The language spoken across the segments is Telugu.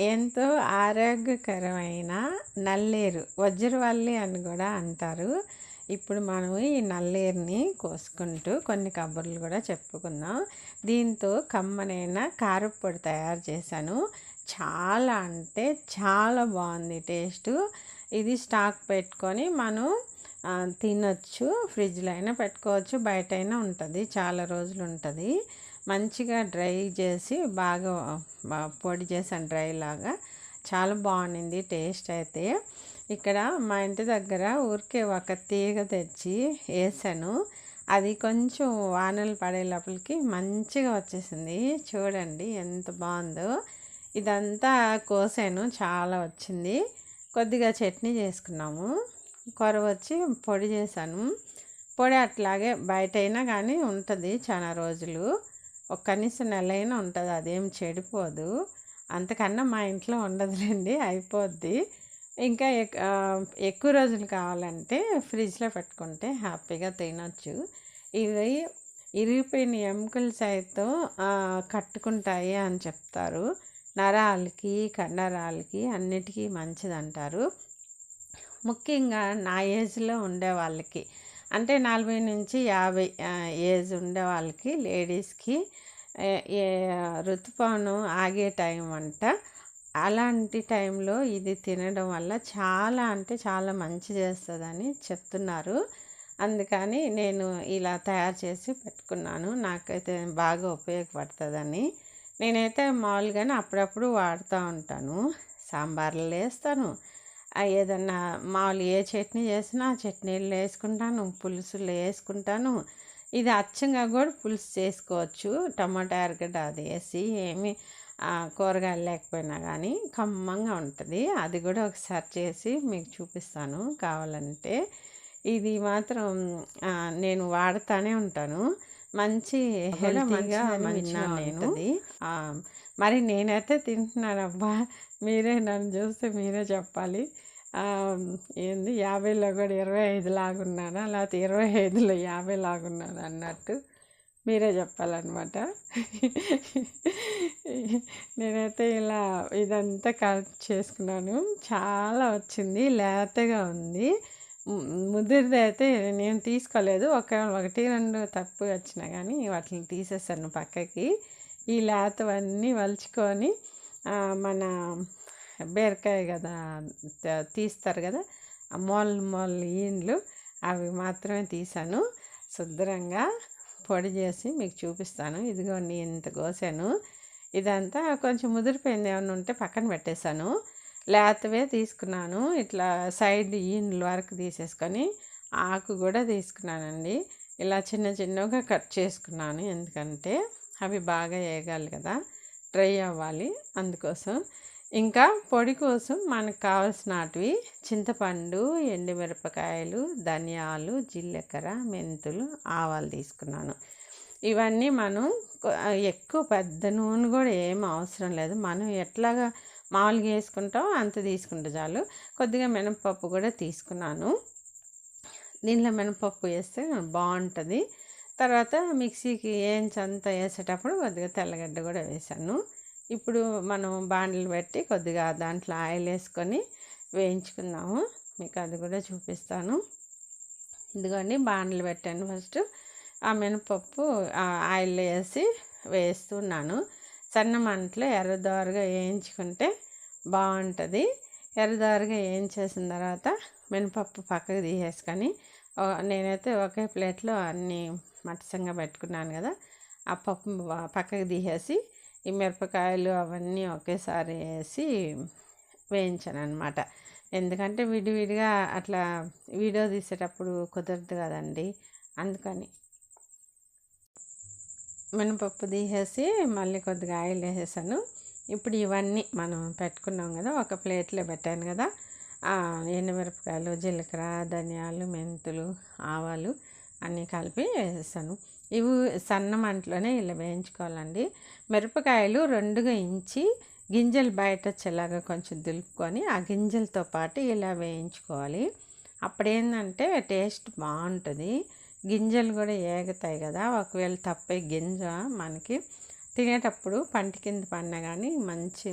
ఎంతో ఆరోగ్యకరమైన నల్లేరు వజ్రవల్లి అని కూడా అంటారు. ఇప్పుడు మనం ఈ నల్లేరుని కోసుకుంటూ కొన్ని కబుర్లు కూడా చెప్పుకుందాం. దీంతో కమ్మనైన కారప్పొడి తయారు చేశాను. చాలా అంటే చాలా బాగుంది టేస్ట్. ఇది స్టాక్ పెట్టుకొని మనం తినొచ్చు ఫ్రిడ్జ్లో అయినా పెట్టుకోవచ్చు బయట అయినా ఉంటుంది చాలా రోజులు ఉంటుంది మంచిగా డ్రై చేసి బాగా పొడి చేసాను డ్రై లాగా. చాలా బాగుంది టేస్ట్ అయితే. ఇక్కడ మా ఇంటి దగ్గర ఊరికే ఒక తీగ తెచ్చి వేసాను అది కొంచెం వానలు పడే లోపలికి మంచిగా వచ్చేసింది. చూడండి ఎంత బాగుందో. ఇదంతా కోసాను చాలా వచ్చింది. కొద్దిగా చట్నీ చేసుకున్నాము. కొర వచ్చి పొడి చేశాను. పొడి అట్లాగే బయట అయినా కానీ ఉంటుంది చాలా రోజులు. ఒక కనీసం నెల అయినా ఉంటుంది అదేం చెడిపోదు. అంతకన్నా మా ఇంట్లో ఉండదులేండి అయిపోద్ది. ఇంకా ఎక్కువ రోజులు కావాలంటే ఫ్రిడ్జ్లో పెట్టుకుంటే హ్యాపీగా తినొచ్చు. ఇవి ఇరిగిపోయిన ఎముకలు సైతం కట్టుకుంటాయి అని చెప్తారు. నరాలకి కండరాలకి అన్నిటికీ మంచిదంటారు. ముఖ్యంగా నా ఏజ్లో ఉండే వాళ్ళకి. అంటే నలభై నుంచి యాభై ఏజ్ ఉండే వాళ్ళకి లేడీస్కి ఋతుపవనం ఆగే టైం అంట. అలాంటి టైంలో ఇది తినడం వల్ల చాలా అంటే చాలా మంచి చేస్తుందని చెప్తున్నారు. అందుకని నేను ఇలా తయారు చేసి పెట్టుకున్నాను. నాకైతే బాగా ఉపయోగపడుతుందని. నేనైతే మామూలుగానే అప్పుడప్పుడు వాడుతూ ఉంటాను. సాంబార్లు వేస్తాను ఏదన్నా మామూలు ఏ చట్నీ చేసినా చట్నీలు వేసుకుంటాను పులుసులు వేసుకుంటాను. ఇది అచ్చంగా కూడా పులుసు చేసుకోవచ్చు. టమాటా ఎరగడ్డ అది వేసి ఏమి కూరగాయలు లేకపోయినా కానీ కమ్మంగా ఉంటుంది. అది కూడా ఒకసారి చేసి మీకు చూపిస్తాను కావాలంటే. ఇది మాత్రం నేను వాడుతానే ఉంటాను. మంచి హెల్తీగా నేను. ఆ, మరి నేనైతే తింటున్నాను అబ్బా మీరే నన్ను చూస్తే మీరే చెప్పాలి. ఏంది? యాభైలో కూడా ఇరవై ఐదు లాగున్నానా? లేకపోతే ఇరవై ఐదులో యాభై లాగున్నాను అన్నట్టు మీరే చెప్పాలన్నమాట. నేనైతే ఇలా ఇదంతా కలెక్ట్ చేసుకున్నాను. చాలా వచ్చింది లేతగా ఉంది. ముదిరిది అయితే నేను తీసుకోలేదు. ఒక ఒకటి రెండు తప్పు వచ్చినా కానీ వాటిని తీసేసాను పక్కకి. ఈ లేతవన్నీ వలుచుకొని మన బీరకాయ కదా తీస్తారు కదా ఆ మొల్ మొల్ ఈండ్లు అవి మాత్రమే తీసాను. శుద్ధంగా పొడి చేసి మీకు చూపిస్తాను. ఇదిగోండి ఇంత కోసాను. ఇదంతా కొంచెం ముదిరిపోయింది ఏమైనా ఉంటే పక్కన పెట్టేశాను. లేతవే తీసుకున్నాను. ఇట్లా సైడ్ ఈన్లు వరకు తీసేసుకొని ఆకు కూడా తీసుకున్నానండి. ఇలా చిన్న చిన్నగా కట్ చేసుకున్నాను. ఎందుకంటే అవి బాగా వేగాలి కదా. డ్రై అవ్వాలి అందుకోసం. ఇంకా పొడి కోసం మనకు కావాల్సినటివి చింతపండు ఎండుమిరపకాయలు ధనియాలు జీలకర్ర మెంతులు ఆవాలు తీసుకున్నాను. ఇవన్నీ మనం ఎక్కువ పెద్ద నూనె కూడా ఏం అవసరం లేదు. మనం ఎట్లాగా మామూలుగా వేసుకుంటాం అంత తీసుకుంటే చాలు. కొద్దిగా మినపప్పు కూడా తీసుకున్నాను. దీనిలో మినపప్పు వేస్తే బాగుంటుంది. తర్వాత మిక్సీకి ఏంచంత వేసేటప్పుడు కొద్దిగా తెల్లగడ్డ కూడా వేసాను. ఇప్పుడు మనం బాండ్లు పెట్టి కొద్దిగా దాంట్లో ఆయిల్ వేసుకొని వేయించుకుందాము. మీకు అది కూడా చూపిస్తాను. ఇదిగోండి బాండ్లు పెట్టాను ఫస్ట్. ఆ మినపప్పు ఆయిల్ వేసి వేస్తున్నాను. సన్న మంటలో ఎర్రదోరగా వేయించుకుంటే బాగుంటుంది. ఎర్రదోరగా వేయించేసిన తర్వాత మినపప్పు పక్కకు తీసేసుకొని నేనైతే ఒకే ప్లేట్లో అన్నీ మట్టసంగా పెట్టుకున్నాను కదా ఆ పప్పు పక్కకు తీసేసి ఈ మిరపకాయలు అవన్నీ ఒకేసారి వేసి వేయించాను అనమాట ఎందుకంటే విడివిడిగా అట్లా వీడియో తీసేటప్పుడు కుదరదు కదండి అందుకని. మినపప్పు తీసేసి మళ్ళీ కొద్దిగా ఆయిల్ వేసేసాను. ఇప్పుడు ఇవన్నీ మనం పెట్టుకున్నాం కదా ఒక ప్లేట్లో పెట్టాను కదా ఆ, ఎండుమిరపకాయలు జీలకర్ర ధనియాలు మెంతులు ఆవాలు అన్నీ కలిపి వేసేసాను ఇవి సన్న మంటలోనే ఇలా వేయించుకోవాలండి. మిరపకాయలు రెండుగా ఇంచి గింజలు బయట వచ్చేలాగా కొంచెం దులుపుకొని ఆ గింజలతో పాటు ఇలా వేయించుకోవాలి. అప్పుడేంటంటే టేస్ట్ బాగుంటుంది. గింజలు కూడా ఏగుతాయి కదా ఒకవేళ తప్పే గింజ మనకి తినేటప్పుడు పంట కింద పడినా కానీ మంచి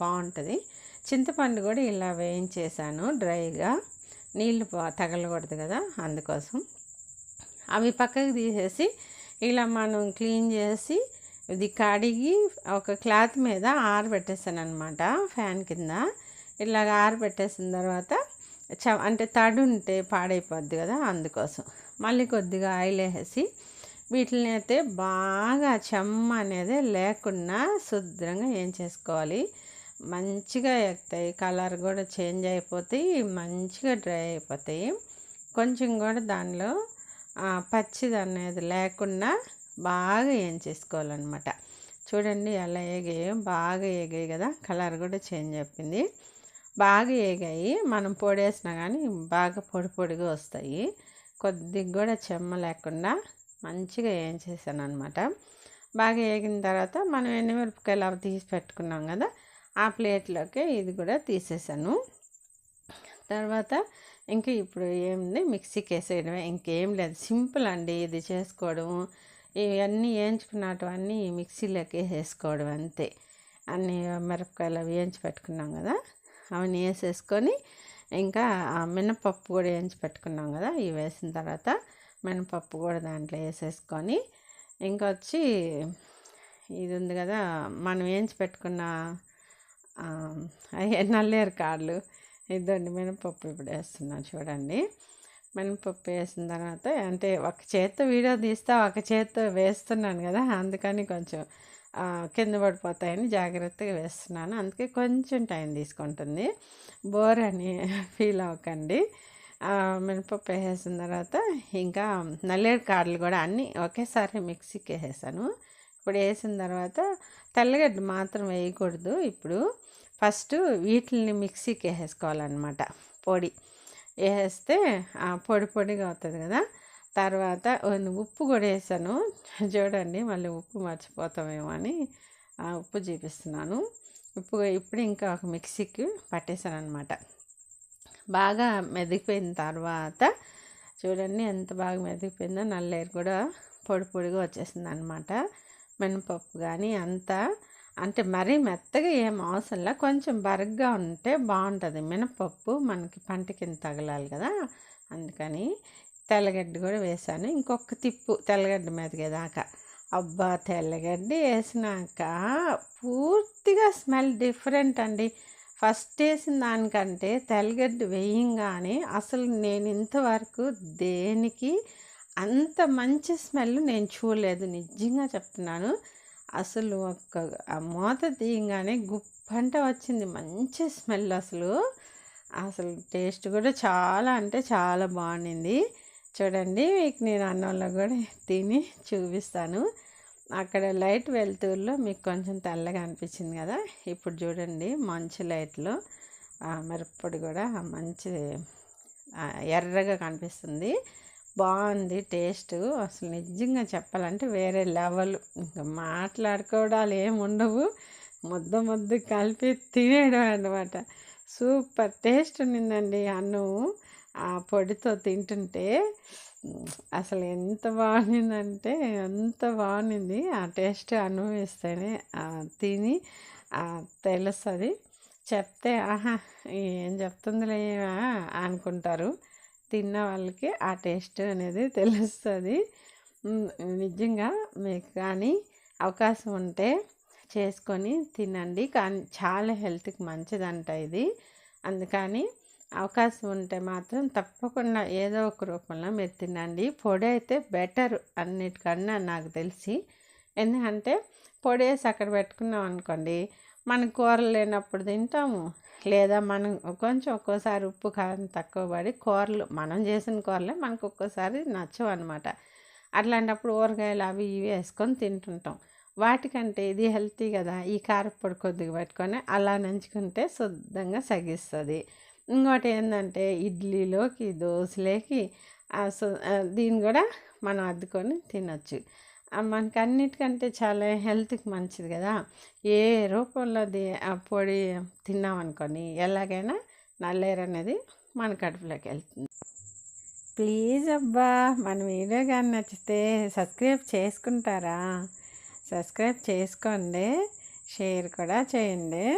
బాగుంటుంది. చింతపండు కూడా ఇలా వేయించేసాను డ్రైగా. నీళ్ళు తగలకూడదు కదా అందుకోసం. అవి పక్కకు తీసేసి ఇలా మనం క్లీన్ చేసి ఇది కడిగి ఒక క్లాత్ మీద ఆరబెట్టేసాను అనమాట ఫ్యాన్ కింద. ఇలాగ ఆరబెట్టేసిన తర్వాత చ అంటే తడి ఉంటే పాడైపోద్ది కదా అందుకోసం. మళ్ళీ కొద్దిగా ఆయిల్ వేసేసి వీటిని అయితే బాగా చెమ్మ అనేది లేకుండా శుద్ధంగా ఏం చేసుకోవాలి? మంచిగా ఎక్కుతాయి కలర్ కూడా చేంజ్ అయిపోతాయి మంచిగా డ్రై అయిపోతాయి. కొంచెం కూడా దానిలో పచ్చిది అనేది లేకుండా బాగా ఏం చేసుకోవాలన్నమాట చూడండి ఎలా ఏగాయి బాగా ఏగాయి కదా కలర్ కూడా చేంజ్ అయిపోయింది. బాగా ఏగాయి మనం పొడేసినా కానీ బాగా పొడి పొడిగా వస్తాయి. కొద్దిగా కూడా చెమ్మ లేకుండా మంచిగా ఏం అనమాట బాగా వేగిన తర్వాత మనం ఎండుమిరపకాయలు అవి తీసి పెట్టుకున్నాం కదా ఆ ప్లేట్లోకి ఇది కూడా తీసేసాను. తర్వాత ఇంకా ఇప్పుడు ఏముంది? మిక్సీకి వేసేయడమే ఇంకేం లేదు. సింపుల్ అండి ఇది చేసుకోవడం ఇవన్నీ వేయించుకున్నటువన్నీ మిక్సీలోకి వేసేసుకోవడం అంతే. అన్ని మిరపకాయలు అవి వేయించి పెట్టుకున్నాం కదా? అవన్నీ వేసేసుకొని ఇంకా మినపప్పు కూడా వేయించి పెట్టుకున్నాం కదా? ఇవి వేసిన తర్వాత మినపప్పు కూడా దాంట్లో వేసేసుకొని ఇంకా వచ్చి ఇది ఉంది కదా? మనం వేయించి పెట్టుకున్న నల్లేరు కాళ్ళు. ఇదండి మినపప్పు ఇప్పుడు వేస్తున్నాను చూడండి. మినపప్పు వేసిన తర్వాత అంటే ఒక చేత్తో వీడియో తీస్తే ఒక చేత్తో వేస్తున్నాను కదా అందుకని కొంచెం కింద పడిపోతాయని జాగ్రత్తగా వేస్తున్నాను. అందుకే కొంచెం టైం తీసుకుంటుంది. బోర్ అని ఫీల్ అవ్వకండి. మినపప్పు వేసేసిన తర్వాత ఇంకా నల్లేడు కాడలు కూడా అన్నీ ఒకేసారి మిక్సీకి వేసేసాను. ఇప్పుడు వేసిన తర్వాత తెల్లగడ్డ మాత్రం వేయకూడదు ఇప్పుడు. ఫస్ట్ వీటిని మిక్సీకి వేసేసుకోవాలన్నమాట పొడి. వేస్తే పొడి పొడిగా అవుతుంది కదా. తర్వాత ఉప్పు కూడా వేసాను చూడండి మళ్ళీ ఉప్పు మర్చిపోతామేమో అని ఉప్పు చూపిస్తున్నాను. ఉప్పు ఇప్పుడు ఇంకా ఒక మిక్సీకి పట్టేశాను అనమాట బాగా మెదిగిపోయిన తర్వాత చూడండి ఎంత బాగా మెదిగిపోయిందో నల్లేరు కూడా పొడి పొడిగా వచ్చేసింది అనమాట మినపప్పు కానీ అంతా అంటే మరీ మెత్తగా ఏం అవసరంలా కొంచెం బరగ్గా ఉంటే బాగుంటుంది. మినపప్పు మనకి పంట కింద తగలాలి కదా అందుకని తెల్లగడ్డ కూడా వేసాను. ఇంకొక తిప్పు తెల్లగడ్డ మెదిగేదాకా. అబ్బా తెల్లగడ్డ వేసినాక పూర్తిగా స్మెల్ డిఫరెంట్ అండి. ఫస్ట్ వేసిన దానికంటే తెల్లగడ్డ వేయంగానే అసలు నేను ఇంతవరకు దేనికి అంత మంచి స్మెల్ నేను చూడలేదు. నిజంగా చెప్తున్నాను. అసలు ఒక్క ఆ మూత తీయగానే గుప్పంట వచ్చింది. మంచి స్మెల్ అసలు. అసలు టేస్ట్ కూడా చాలా అంటే చాలా బాగుండింది. చూడండి మీకు నేను అన్నంలో కూడా తిని చూపిస్తాను. అక్కడ లైట్ వెలుతురులో మీకు కొంచెం తెల్లగా అనిపించింది కదా? ఇప్పుడు చూడండి మంచి లైట్లో మిరప్పొడి కూడా మంచి ఎర్రగా కనిపిస్తుంది. బాగుంది టేస్ట్. అసలు నిజంగా చెప్పాలంటే వేరే లెవెల్. ఇంకా మాట్లాడుకోవడాలు ఏమి ఉండవు. ముద్ద ముద్ద కలిపి తినేయడం అనమాట సూపర్ టేస్ట్ ఉన్నిందండి అన్నం. ఆ పొడితో తింటుంటే అసలు ఎంత బాగుందంటే ఎంత బాగుంది ఆ టేస్ట్ అనుభవిస్తేనే తిని తెలుస్తుంది. చెప్తే ఆహా ఏం చెప్తుందిలే అనుకుంటారు. తిన్న వాళ్ళకి ఆ టేస్ట్ అనేది తెలుస్తుంది. నిజంగా మీకు కానీ అవకాశం ఉంటే చేసుకొని తినండి. కానీ చాలా హెల్త్కి మంచిదంట ఇది. అందుకని అవకాశం ఉంటే మాత్రం తప్పకుండా ఏదో ఒక రూపంలో మీరు తినండి. పొడి అయితే బెటర్ అన్నిటికన్నా నాకు తెలిసి. ఎందుకంటే పొడి వేసి అక్కడ పెట్టుకున్నాం అనుకోండి మన కూరలు లేనప్పుడు తింటాము. లేదా మనం కొంచెం ఒక్కోసారి ఉప్పు కారం తక్కువ పడి కూరలు మనం చేసిన కూరలే మనకు ఒక్కోసారి నచ్చవు అనమాట అట్లాంటప్పుడు ఊరగాయలు అవి ఇవి వేసుకొని తింటుంటాం. వాటికంటే ఇది హెల్తీ కదా. ఈ కారపొడి కొద్దిగా పెట్టుకొని అలా నంచుకుంటే శుద్ధంగా సగిస్తుంది. ఇంకోటి ఏంటంటే ఇడ్లీలోకి దోశలోకి దీన్ని కూడా మనం అద్దుకొని తినచ్చు. మనకన్నిటికంటే చాలా హెల్త్కి మంచిది కదా. ఏ రూపంలో ఆ పొడి తిన్నామనుకోని ఎలాగైనా నల్లేరు అనేది మన కడుపులోకి వెళ్తుంది. ప్లీజ్ అబ్బా మన వీడియో కానీ నచ్చితే సబ్స్క్రైబ్ చేసుకుంటారా? సబ్స్క్రైబ్ చేసుకోండి షేర్ కూడా చేయండి.